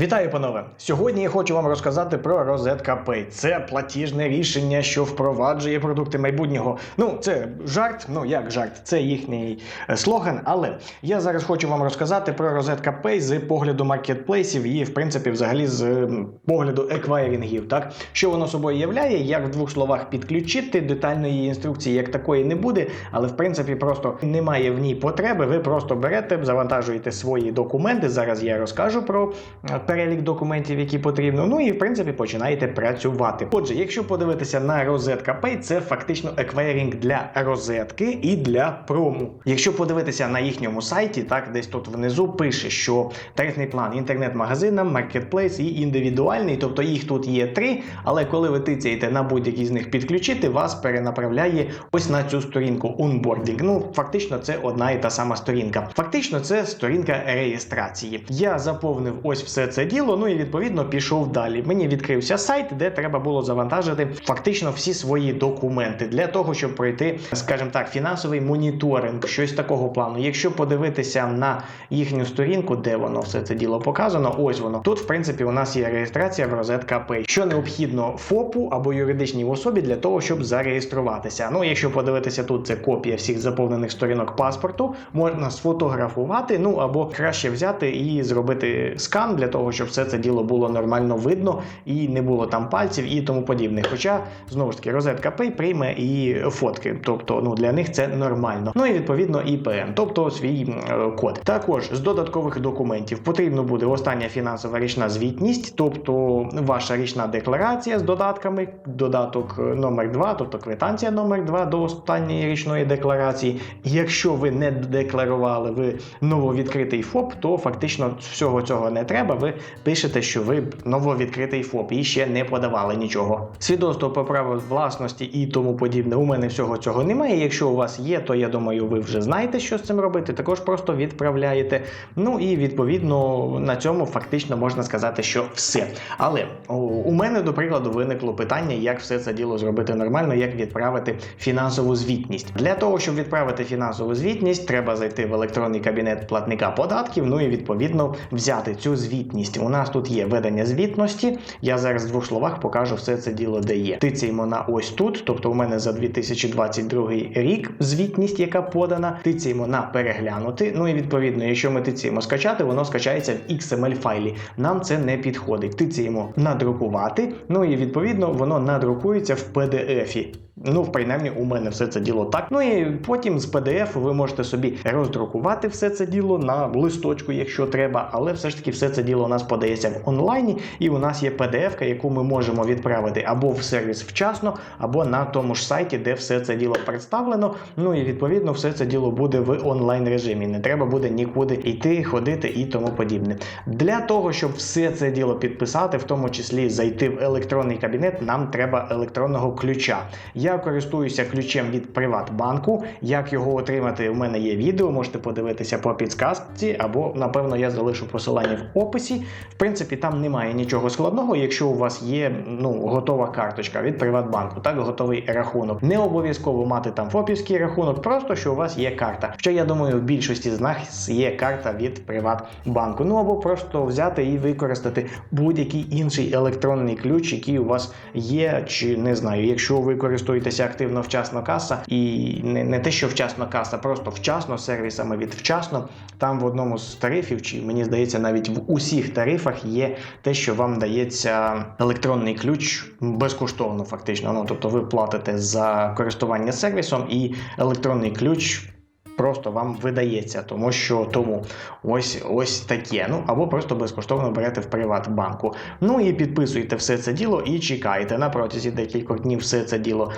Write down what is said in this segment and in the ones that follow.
Вітаю, панове! Сьогодні я хочу вам розказати про Розетка Pay. Це платіжне рішення, що впроваджує продукти майбутнього. Ну, це жарт, ну як жарт, це їхній е, слоган. Але я зараз хочу вам розказати про Розетка Pay з погляду маркетплейсів і, в принципі, взагалі з погляду еквайрінгів. Так, що воно собою являє, як в двох словах підключити. Детальної інструкції як такої не буде, але в принципі просто немає в ній потреби. Ви просто берете, завантажуєте свої документи. Зараз я розкажу про е, перелік документів, які потрібно. Ну і в принципі починаєте працювати. Отже, якщо подивитися на розетка Pay, це фактично еквайрінг для розетки і для прому. Якщо подивитися на їхньому сайті, так десь тут внизу пише, що тарифний план інтернет-магазинам, маркетплейс і індивідуальний, тобто їх тут є три. Але коли ви тицяєте на будь-який з них підключити, вас перенаправляє ось на цю сторінку онбордінг. Ну фактично, це одна і та сама сторінка. Фактично, це сторінка реєстрації. Я заповнив ось все це діло. Ну і відповідно пішов далі. Мені відкрився сайт, де треба було завантажити фактично всі свої документи для того, щоб пройти, скажімо так, фінансовий моніторинг, щось такого плану. Якщо подивитися на їхню сторінку, де воно все це діло показано, ось воно. Тут, в принципі, у нас є реєстрація в розетка Pay. Що необхідно ФОПу або юридичній особі для того, щоб зареєструватися. Ну, якщо подивитися тут, це копія всіх заповнених сторінок паспорту, можна сфотографувати, ну або краще взяти і зробити скан для того, щоб все це діло було нормально видно і не було там пальців і тому подібне. Хоча знову ж таки розетка Pay прийме і фотки, тобто ну для них це нормально. Ну і відповідно IPN, тобто свій е, код. Також з додаткових документів потрібно буде остання фінансова річна звітність, тобто ваша річна декларація з додатками, додаток е, номер 2, тобто квитанція номер 2 до останньої річної декларації. Якщо ви не декларували ви нововідкритий ФОП, то фактично всього цього не треба. Ви пишете, що ви нововідкритий ФОП і ще не подавали нічого. Свідоцтво про право власності і тому подібне. У мене всього цього немає. Якщо у вас є, то я думаю, ви вже знаєте, що з цим робити. Також просто відправляєте. Ну і відповідно на цьому фактично можна сказати, що все. Але у мене, до прикладу, виникло питання, як все це діло зробити нормально, як відправити фінансову звітність. Для того, щоб відправити фінансову звітність, треба зайти в електронний кабінет платника податків. Ну і відповідно взяти цю звітність. У нас тут є ведення звітності. Я зараз в двох словах покажу все це діло, де є. Тицяємо на ось тут, тобто у мене за 2022 рік звітність, яка подана. Тицяємо на переглянути. Ну і відповідно, якщо ми тицяємо скачати, воно скачається в XML файлі. Нам це не підходить. Тицяємо надрукувати. Ну і відповідно воно надрукується в PDF. Ну, принаймні, у мене все це діло так. Ну і потім з PDF ви можете собі роздрукувати все це діло на листочку, якщо треба, але все ж таки все це діло у нас подається в онлайні, і у нас є PDF, яку ми можемо відправити або в сервіс вчасно, або на тому ж сайті, де все це діло представлено. Ну і відповідно все це діло буде в онлайн режимі. Не треба буде нікуди йти, ходити і тому подібне. Для того, щоб все це діло підписати, в тому числі зайти в електронний кабінет, нам треба електронного ключа. Я користуюся ключем від Приватбанку. Як його отримати, у мене є відео, можете подивитися по підсказці, або, напевно, я залишу посилання в описі. В принципі, там немає нічого складного, якщо у вас є ну, готова карточка від Приватбанку, так, готовий рахунок. Не обов'язково мати там фопівський рахунок, просто що у вас є карта. Що я думаю, в більшості з нас є карта від Приватбанку. Ну або просто взяти і використати будь-який інший електронний ключ, який у вас є, чи не знаю, якщо ви користуєтеся активно вчасно каса, і не, не те, що вчасно каса, просто вчасно сервісами від вчасно. Там в одному з тарифів, чи мені здається, навіть в усіх тарифах є те, що вам дається електронний ключ безкоштовно, фактично. Ну тобто ви платите за користування сервісом, і електронний ключ. Просто вам видається, тому що тому ось ось таке. Ну або просто безкоштовно берете в Приватбанку. Ну і підписуєте все це діло і чекаєте. На протязі декількох днів все це діло,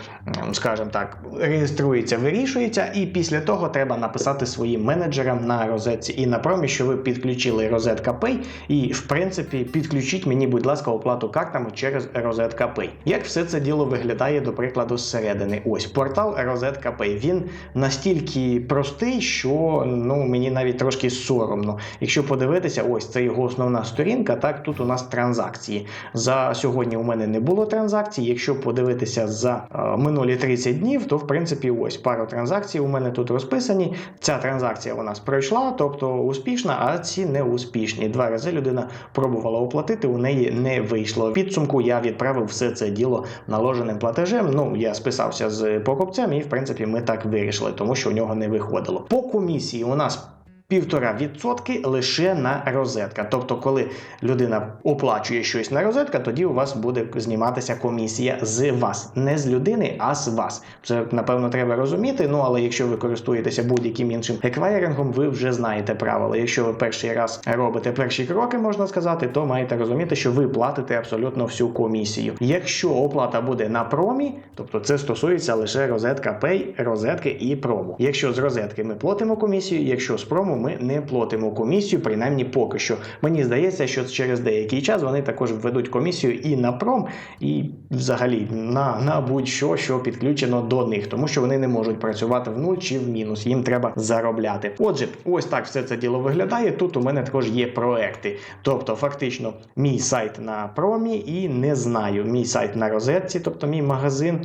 скажімо так, реєструється, вирішується, і після того треба написати своїм менеджерам на розетці і на промі, що ви підключили розетка Pay, і в принципі підключіть мені, будь ласка, оплату картами через розетка Pay. Як все це діло виглядає, до прикладу, зсередини? Ось портал розетка Pay. Він настільки простий простий, що ну мені навіть трошки соромно. Якщо подивитися, ось це його основна сторінка. Так, тут у нас транзакції. За сьогодні у мене не було транзакцій. Якщо подивитися за е, минулі 30 днів, то в принципі ось пару транзакцій у мене тут розписані. Ця транзакція у нас пройшла, тобто успішна, а ці не успішні. Два рази людина пробувала оплатити, у неї не вийшло. В підсумку я відправив все це діло наложеним платежем. Ну я списався з покупцем, і в принципі ми так вирішили, тому що у нього не виходило. По комісії у нас. Півтора відсотки лише на розетка. Тобто, коли людина оплачує щось на розетка, тоді у вас буде зніматися комісія з вас, не з людини, а з вас. Це напевно треба розуміти. Ну але якщо ви користуєтеся будь-яким іншим еквайрингом, ви вже знаєте правила. Якщо ви перший раз робите перші кроки, можна сказати, то маєте розуміти, що ви платите абсолютно всю комісію. Якщо оплата буде на промі, тобто це стосується лише розетка Pay, розетки і прому. Якщо з розетки ми платимо комісію, якщо з прому ми не платимо комісію, принаймні поки що. Мені здається, що через деякий час вони також введуть комісію і на пром, і взагалі на, на будь-що, що підключено до них, тому що вони не можуть працювати в нуль чи в мінус. Їм треба заробляти. Отже, ось так все це діло виглядає. Тут у мене також є проекти. Тобто, фактично, мій сайт на промі і не знаю. Мій сайт на розетці, тобто мій магазин.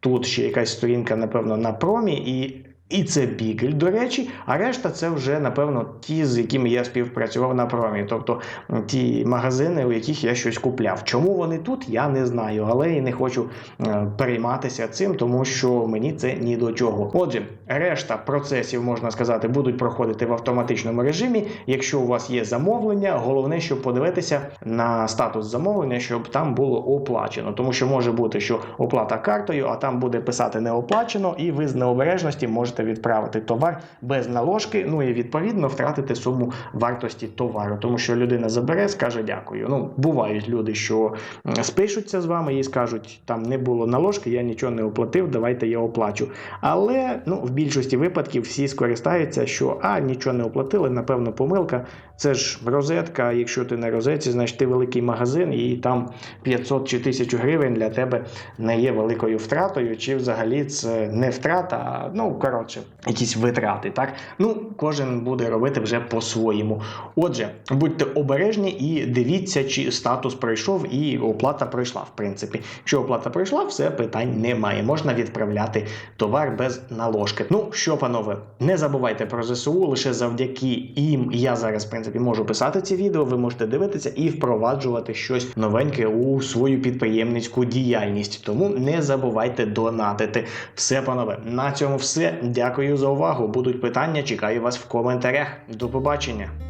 Тут ще якась сторінка, напевно, на промі, і і це Бігель, до речі, а решта це вже, напевно, ті, з якими я співпрацював на промі. Тобто ті магазини, у яких я щось купляв. Чому вони тут, я не знаю, але і не хочу е, перейматися цим, тому що мені це ні до чого. Отже, решта процесів, можна сказати, будуть проходити в автоматичному режимі. Якщо у вас є замовлення, головне, щоб подивитися на статус замовлення, щоб там було оплачено. Тому що може бути, що оплата картою, а там буде писати не оплачено, і ви з необережності можете відправити товар без наложки. Ну і відповідно втратити суму вартості товару, тому що людина забере, скаже дякую. Ну бувають люди, що спишуться з вами і скажуть, там не було наложки, я нічого не оплатив, давайте я оплачу. Але ну в більшості випадків всі скористаються, що а нічого не оплатили, напевно, помилка. Це ж розетка. Якщо ти на розетці, значить ти великий магазин, і там 500 чи 1000 гривень для тебе не є великою втратою, чи взагалі це не втрата, а ну коротше, якісь витрати. Так ну кожен буде робити вже по-своєму. Отже, будьте обережні і дивіться, чи статус пройшов і оплата пройшла. В принципі, якщо оплата пройшла, все питань немає. Можна відправляти товар без наложки. Ну що, панове, не забувайте про ЗСУ. Лише завдяки їм я зараз в принципі можу писати ці відео. Ви можете дивитися і впроваджувати щось новеньке у свою підприємницьку діяльність. Тому не забувайте донатити. Все, панове, на цьому все. Дякую за увагу. Будуть питання. Чекаю вас в коментарях. До побачення.